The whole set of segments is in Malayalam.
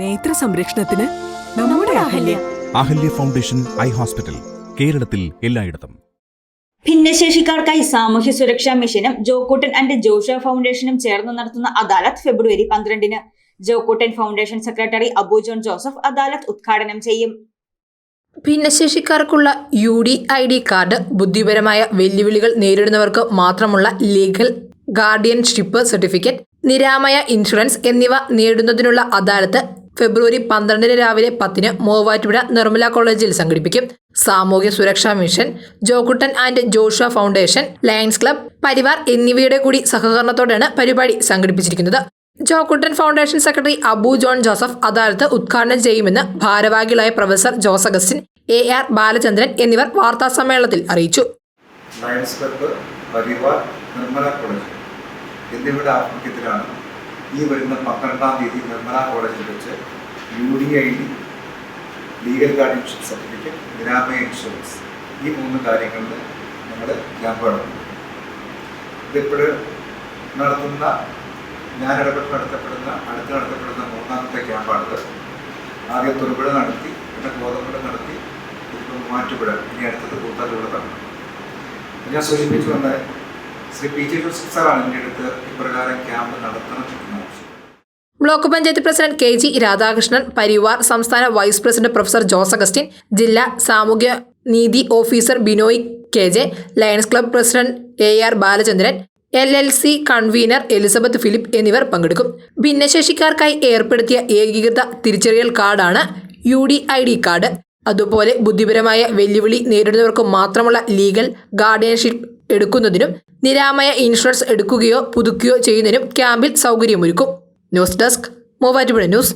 നേത്ര സംരക്ഷണത്തിന് നമ്മുടെ Ahalya. Ahalya. Foundation eye hospital കേരളത്തിൽ എല്ലായിടത്തും. ഭിന്നശേഷിക്കാർക്കായി സാമൂഹ്യ സുരക്ഷാ മിഷനും ജോക്കൂട്ടൻ ആൻഡ് ജോഷ ഫൗണ്ടേഷനും ചേർന്ന് നടത്തുന്ന അദാലത്ത് ഫെബ്രുവരി പന്ത്രണ്ടിന്. Jokkuttan foundation secretary Abu John Joseph അദാലത്ത് ഉദ്ഘാടനം ചെയ്യും. ഭിന്നശേഷിക്കാർക്കുള്ള U D I D card ബുദ്ധിപരമായ വെല്ലുവിളികൾ നേരിടുന്നവർക്ക് മാത്രമുള്ള legal guardianship certificate Niramaya insurance എന്നിവ നേടുന്നതിനുള്ള അദാലത്ത് ഫെബ്രുവരി പന്ത്രണ്ടിന് രാവിലെ പത്തിന് മൂവാറ്റുപുഴ നിർമ്മല കോളേജിൽ സംഘടിപ്പിക്കും. സാമൂഹ്യ സുരക്ഷാ mission Jokuttan and Josha foundation Lions club Parivar എന്നിവയുടെ കൂടി സഹകരണത്തോടെയാണ് പരിപാടി സംഘടിപ്പിച്ചിരിക്കുന്നത്. Jokkuttan foundation secretary Abu John Joseph അദാലത്ത് ഉദ്ഘാടനം ചെയ്യുമെന്ന് ഭാരവാഹികളായ professor Jose Augustine A R Balachandran എന്നിവർ വാർത്താ സമ്മേളനത്തിൽ അറിയിച്ചു. Lions club Parivaar Nirmala college എന്നിവയുടെ ആഭിമുഖ്യത്തിലാണ് ഈ വരുന്ന പന്ത്രണ്ടാം തീയതി നിർമ്മല കോളേജിൽ വെച്ച് U D I D legal guardianship certificate ഗ്രാമ ഇൻഷുറൻസ് ഈ മൂന്ന് കാര്യങ്ങളിൽ ഞങ്ങൾ ക്യാമ്പ് നടത്തുന്നു നടത്തുന്ന ഞാൻ ഇടപെട്ട് നടത്തപ്പെടുന്ന അടുത്ത് നടത്തപ്പെടുന്ന മൂന്നാമത്തെ ക്യാമ്പാണിത്. ആദ്യം തൊടുപുഴ നടത്തി പിന്നെ ഗോതമ്പുഴ നടത്തി ഇപ്പം മൂവാറ്റുപുഴ ഇനി അടുത്തത് കൂത്താലൂടത്താണ് ഞാൻ സൂചിപ്പിച്ചു വന്ന ശ്രീ പി ജി ജോസഫ് സാറാണ് എന്റെ അടുത്ത് ഇപ്രകാരം ക്യാമ്പ് നടത്തണം block panchayat president K G Radhakrishnan Parivaar സംസ്ഥാന vice president professor Jose Augustine ജില്ലാ സാമൂഹ്യ നീതി officer Binoy K J Lions club president A R Balachandran L L C convener Elizabeth Philip എന്നിവർ പങ്കെടുക്കും. ഭിന്നശേഷിക്കാർക്കായി ഏർപ്പെടുത്തിയ ഏകീകൃത തിരിച്ചറിയൽ കാർഡാണ് U D I D card. അതുപോലെ ബുദ്ധിപരമായ വെല്ലുവിളി നേരിടുന്നവർക്ക് മാത്രമുള്ള ലീഗൽ ഗാർഡിയൻഷിപ്പ് എടുക്കുന്നതിനും നിരാമയ ഇൻഷുറൻസ് എടുക്കുകയോ പുതുക്കുകയോ ചെയ്യുന്നതിനും ക്യാമ്പിൽ സൗകര്യമൊരുക്കും. News desk Muvattupuzha news.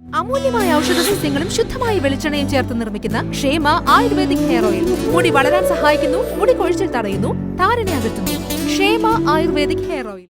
അമൂല്യമായ ഔഷധ സസ്യങ്ങളും ശുദ്ധമായ വെളിച്ചെണ്ണയും ചേർത്ത് നിർമ്മിക്കുന്ന ക്ഷേമ ആയുർവേദിക് ഹെയർ ഓയിൽ. മുടി വളരാൻ സഹായിക്കുന്നു മുടി കൊഴിച്ചിൽ തടയുന്നു താരനെ അകറ്റുന്നു. ക്ഷേമ ആയുർവേദിക് ഹെയർ ഓയിൽ.